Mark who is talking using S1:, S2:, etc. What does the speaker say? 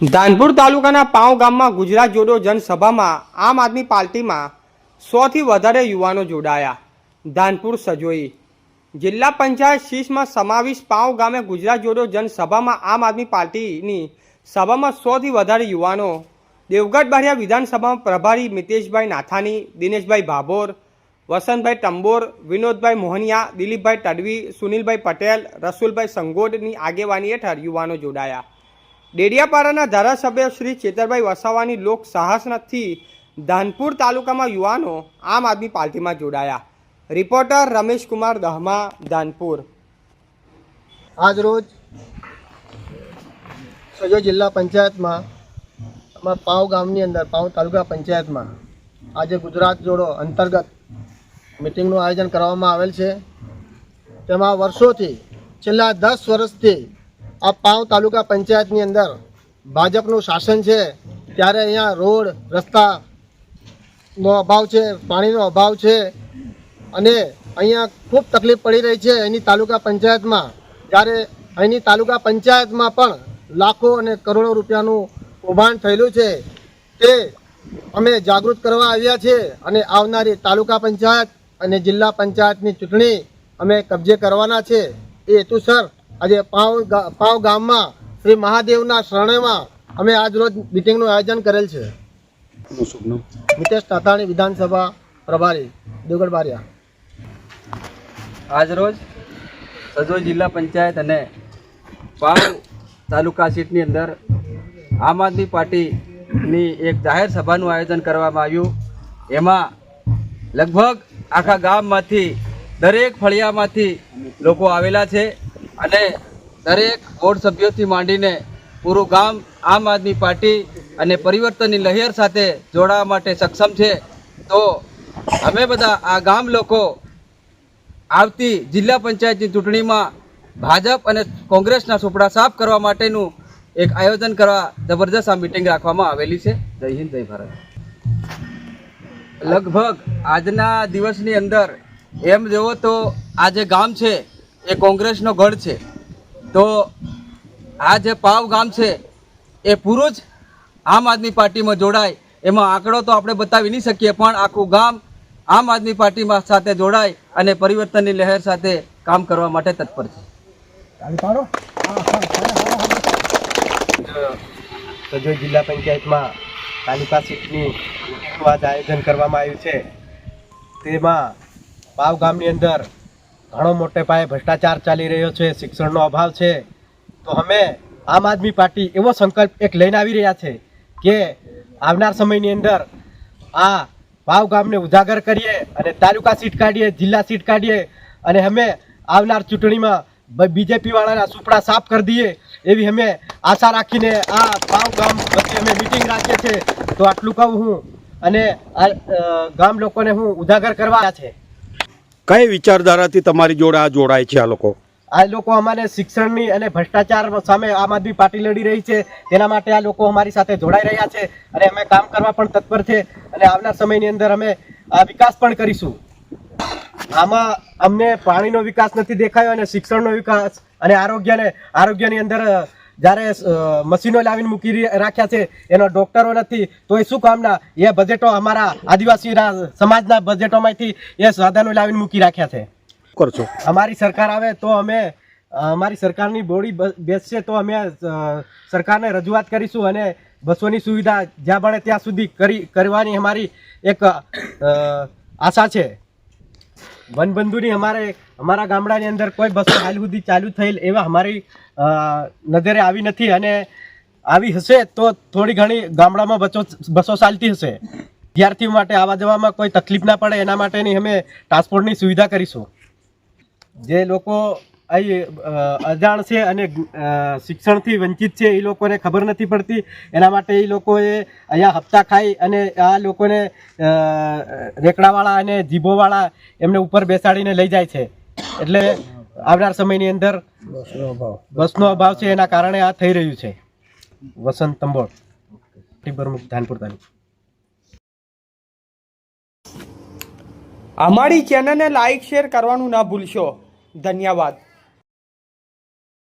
S1: ધાનપુર તાલુકાના પાંવ ગામમાં ગુજરાત જોડો જનસભામાં આમ આદમી પાર્ટીમાં સોથી વધારે યુવાનો જોડાયા. ધાનપુર સજોઈ. જિલ્લા પંચાયત શીશમાં સમાવિશ પાંવ ગામે ગુજરાત જોડો જનસભામાં આમ આદમી પાર્ટીની સભામાં સોથી વધારે યુવાનો દેવગઢ બારિયા વિધાનસભામાં પ્રભારી મિતેશભાઈ નાથાની, દિનેશભાઈ ભાભોર, વસંતભાઈ ટંબોર, વિનોદભાઈ મોહનિયા, દિલીપભાઈ તડવી સુનિલભાઈ પટેલ, રસુલભાઈ સંગોડની આગેવાની હેઠળ યુવાનો જોડાયા. ડેડિયાપાડાના ધારાસભ્ય શ્રી ચેતરભાઈ વસાવાની લોક સાહસનાથી ધાનપુર તાલુકામાં યુવાનો આમ આદમી પાર્ટીમાં જોડાયા. રિપોર્ટર રમેશ કુમાર દહમા, ધાનપુર.
S2: આજ રોજ સજો જિલ્લા પંચાયતમાં અમારા પાવ ગામની અંદર, પાવ તાલુકા પંચાયતમાં આજે ગુજરાત જોડો અંતર્ગત મિટિંગનું આયોજન કરવામાં આવેલ છે. તેમાં વર્ષોથી, છેલ્લા દસ વર્ષથી આ પાવ તાલુકા પંચાયતની અંદર ભાજપનું શાસન છે, ત્યારે અહીંયા રોડ, રસ્તાનો અભાવ છે, પાણીનો અભાવ છે, અને અહીંયા ખૂબ તકલીફ પડી રહી છે અહીંની તાલુકા પંચાયતમાં. જ્યારે અહીંની તાલુકા પંચાયતમાં પણ લાખો અને કરોડો રૂપિયાનું કૌભાંડ થયેલું છે, તે અમે જાગૃત કરવા આવ્યા છે અને આવનારી તાલુકા પંચાયત અને જિલ્લા પંચાયતની ચૂંટણી અમે કબજે કરવાના છે. એ હેતુસર આજે પાવ ગા- પાવ ગામમાં શ્રી મહાદેવના શરણેમાં અમે આજ રોજ મિટિંગનું આયોજન કરેલ છે. મિતેશ તાતાણી વિધાનસભા પ્રભારી દેવગઢ બારિયા.
S3: આજરોજ સજોઈ જિલ્લા પંચાયત અને પાવ તાલુકા સીટની અંદર આમ આદમી પાર્ટીની એક જાહેર સભાનું આયોજન કરવામાં આવ્યું. એમાં લગભગ આખા ગામમાંથી દરેક ફળિયામાંથી લોકો આવેલા છે. અને દરેક બોર્ડ સભ્યોથી માંડીને પૂરું ગામ, આમ આદમી પાર્ટી અને પરિવર્તનની લહેર સાથે જોડાવા માટે સક્ષમ છે. તો અમે બધા આ ગામ લોકો આવતી જિલ્લા પંચાયતની ચૂંટણીમાં ભાજપ અને કોંગ્રેસના સુપડા સાફ કરવા માટેનું એક આયોજન કરવા જબરદસ્ત આ મિટિંગ રાખવામાં આવેલી છે. જય હિન્દ, જય ભારત. લગભગ આજના દિવસની અંદર એમ જોવો તો આ જે ગામ છે એ કોંગ્રેસનો ગઢ છે. તો આ જે પાવ ગામ છે એ પૂરું જ આમ આદમી પાર્ટીમાં જોડાય. એમાં આંકડો તો આપણે બતાવી નહીં શકીએ પણ આખું ગામ આમ આદમી પાર્ટીમાં સાથે જોડાય અને પરિવર્તનની લહેર સાથે કામ કરવા માટે તત્પર છે.
S2: સજોઈ જિલ્લા પંચાયતમાં તાલુકા સીટની આજ આયોજન કરવામાં આવ્યું છે તેમાં પાવ ગામની અંદર ઘણો મોટે પાયે ભ્રષ્ટાચાર ચાલી રહ્યો છે, શિક્ષણનો અભાવ છે. તો અમે આમ આદમી પાર્ટી એવો સંકલ્પ એક લઈને આવી રહ્યા છે કે આવનાર સમયની અંદર આ ભાવ ગામને ઉજાગર કરીએ અને તાલુકા સીટ કાઢીએ, જિલ્લા સીટ કાઢીએ અને અમે આવનાર ચૂંટણીમાં બીજેપી વાળાના સુપડા સાફ કરી દઈએ એવી અમે આશા રાખીને આ પાવ ગામ વચ્ચે અમે મિટિંગ રાખીએ છીએ. તો આટલું કહું હું અને આ ગામ લોકોને હું ઉજાગર કરવા છે.
S4: કઈ વિચારધારાથી તમારી જોડે આ જોડાય છે આ લોકો?
S2: આ લોકો અમારે શિક્ષણની અને ભ્રષ્ટાચાર સામે આમ આદમી પાર્ટી લડી રહી છે. તેના માટે આ લોકો અમારી સાથે જોડાઈ રહ્યા છે અને અમે કામ કરવા પણ તત્પર છે અને આવનાર સમયની અંદર અમે વિકાસ પણ કરીશું. આમાં અમને પાણીનો વિકાસ નથી દેખાયો અને શિક્ષણનો વિકાસ અને આરોગ્યને, આરોગ્યની અંદર જ્યારે મશીનો લાવીને મૂકી રાખ્યા છે એનો ડોક્ટરો નથી તો એ શું કામના? એ બજેટો અમારા આદિવાસીના સમાજના બજેટોમાંથી એ સાધનો લાવીને મૂકી રાખ્યા છે.
S4: કરશો
S2: અમારી સરકાર આવે તો અમે અમારી સરકારની બોડી બેસશે તો અમે સરકારને રજૂઆત કરીશું અને બસોની સુવિધા જ્યાં બને ત્યાં સુધી કરી કરવાની અમારી એક આશા છે. વનબંધુની અમારે, અમારા ગામડાની અંદર કોઈ બસો હાલ સુધી ચાલુ થયેલ એવા અમારી નજરે આવી નથી અને આવી હશે તો થોડી ઘણી ગામડામાં બસો બસો ચાલતી હશે. વિદ્યાર્થીઓ માટે આવવા જવામાં કોઈ તકલીફ ના પડે, એના માટેની અમે ટ્રાન્સપોર્ટની સુવિધા કરીશું. જે લોકો અજાણ છે અને શિક્ષણથી વંચિત છે એ લોકોને ખબર નથી પડતી. એના માટે એ લોકોએ અહીંયા હપ્તા ખાઈ અને આ લોકોને રેકડાવાળા અને જીભોવાળા એમને ઉપર બેસાડીને લઈ જાય છે. એટલે આવનાર સમયની અંદર બસનો અભાવ. છે એના કારણે આ થઈ રહ્યું છે. વસંત તંબોળ. પ્રમુખ ધાનપુર તાલુકા.
S1: અમારી ચેનલને લાઇક શેર કરવાનું ના ભૂલશો. ધન્યવાદ.